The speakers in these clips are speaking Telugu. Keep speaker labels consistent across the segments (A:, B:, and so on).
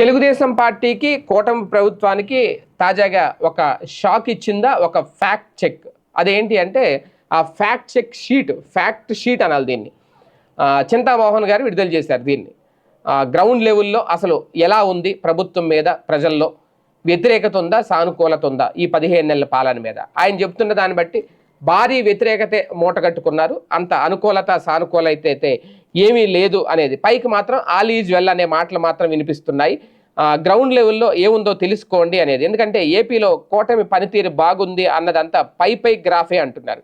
A: తెలుగుదేశం పార్టీకి కూటమి ప్రభుత్వానికి తాజాగా ఒక షాక్ ఇచ్చిందా? ఒక ఫ్యాక్ట్ చెక్. అదేంటి అంటే ఆ fact check sheet fact sheet అనాలి దీన్ని. చింతామోహన్ గారు విడుదల చేశారు దీన్ని. గ్రౌండ్ లెవెల్లో అసలు ఎలా ఉంది ప్రభుత్వం మీద ప్రజల్లో? వ్యతిరేకత ఉందా? సానుకూలత ఉందా? ఈ పదిహేను నెలల పాలన మీద. ఆయన చెప్తున్న దాన్ని బట్టి భారీ వ్యతిరేకత మూటగట్టుకున్నారు. అంత అనుకూలత సానుకూలత అయితే ఏమీ లేదు అనేది. పైకి మాత్రం ఆల్ ఈజ్ వెల్ అనే మాటలు మాత్రం వినిపిస్తున్నాయి. గ్రౌండ్ లెవెల్లో ఏముందో తెలుసుకోండి అనేది. ఎందుకంటే ఏపీలో కూటమి పనితీరు బాగుంది అన్నదంతా పై పై గ్రాఫే అంటున్నారు.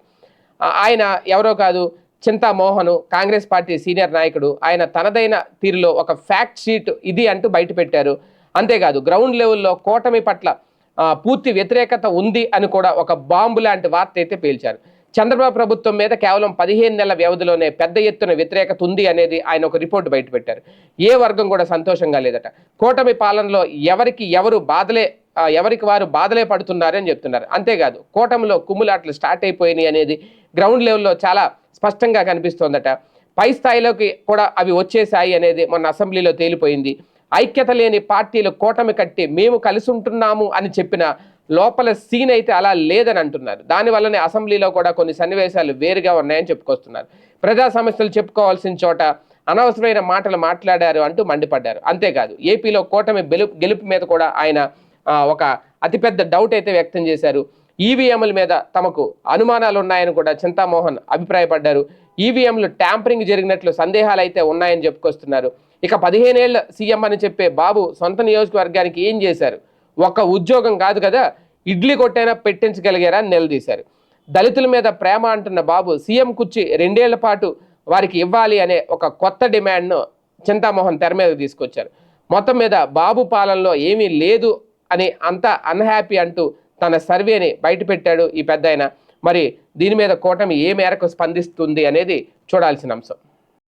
A: ఆయన ఎవరో కాదు చింతామోహను కాంగ్రెస్ పార్టీ సీనియర్ నాయకుడు ఆయన తనదైన తీరులో ఒక ఫ్యాక్ట్ షీట్ ఇది అంటూ బయటపెట్టారు. అంతేకాదు గ్రౌండ్ లెవెల్లో కూటమి పట్ల పూర్తి వ్యతిరేకత ఉంది అని కూడా ఒక బాంబు లాంటి వార్త అయితే పేల్చారు. చంద్రబాబు ప్రభుత్వం మీద కేవలం పదిహేను నెలల వ్యవధిలోనే పెద్ద ఎత్తున వ్యతిరేకత ఉంది అనేది ఆయన ఒక రిపోర్ట్ బయట పెట్టారు. ఏ వర్గం కూడా సంతోషంగా లేదట. కూటమి పాలనలో ఎవరికి ఎవరు బాధలే ఎవరికి వారు బాధలే పడుతున్నారని చెప్తున్నారు. అంతేకాదు కూటమిలో కుమ్ములాట్లు స్టార్ట్ అయిపోయినాయి అనేది గ్రౌండ్ లెవెల్లో చాలా స్పష్టంగా కనిపిస్తోందట. పై స్థాయిలోకి కూడా అవి వచ్చేసాయి అనేది మొన్న అసెంబ్లీలో తేలిపోయింది. ఐక్యత లేని పార్టీలు కూటమి కట్టి మేము కలిసి ఉంటున్నాము అని చెప్పిన లోపల సీన్ అయితే అలా లేదని అంటున్నారు. దానివల్లనే అసెంబ్లీలో కూడా కొన్ని సన్నివేశాలు వేరుగా ఉన్నాయని చెప్పుకొస్తున్నారు. ప్రజా సమస్యలు చెప్పుకోవాల్సిన చోట అనవసరమైన మాటలు మాట్లాడారు అంటూ మండిపడ్డారు. అంతేకాదు ఏపీలో కూటమి గెలుపు గెలుపు మీద కూడా ఆయన ఒక అతిపెద్ద డౌట్ అయితే వ్యక్తం చేశారు. ఈవీఎంల మీద తమకు అనుమానాలు ఉన్నాయని కూడా చింతామోహన్ అభిప్రాయపడ్డారు. ఈవీఎంలు ట్యాంపరింగ్ జరిగినట్లు సందేహాలు అయితే ఉన్నాయని చెప్పుకొస్తున్నారు. ఇక పదిహేనేళ్ళ సీఎం అని చెప్పే బాబు సొంత నియోజకవర్గానికి ఏం చేశారు? ఒక ఉద్యోగం కాదు కదా ఇడ్లీ కొట్టైనా పెట్టించగలిగారా అని నిలదీశారు. దళితుల మీద ప్రేమ అంటున్న బాబు సీఎం కుర్చీ రెండేళ్ళ పాటు వారికి ఇవ్వాలి అనే ఒక కొత్త డిమాండ్ను చింతామోహన్ తెర మీద తీసుకొచ్చారు. మొత్తం మీద బాబు పాలనలో ఏమీ లేదు అని అంతా అన్హ్యాపీ అంటూ తన సర్వేని బయటపెట్టాడు ఈ పెద్ద మరి దీని మీద కూటమి ఏ మేరకు స్పందిస్తుంది అనేది చూడాల్సిన అంశం.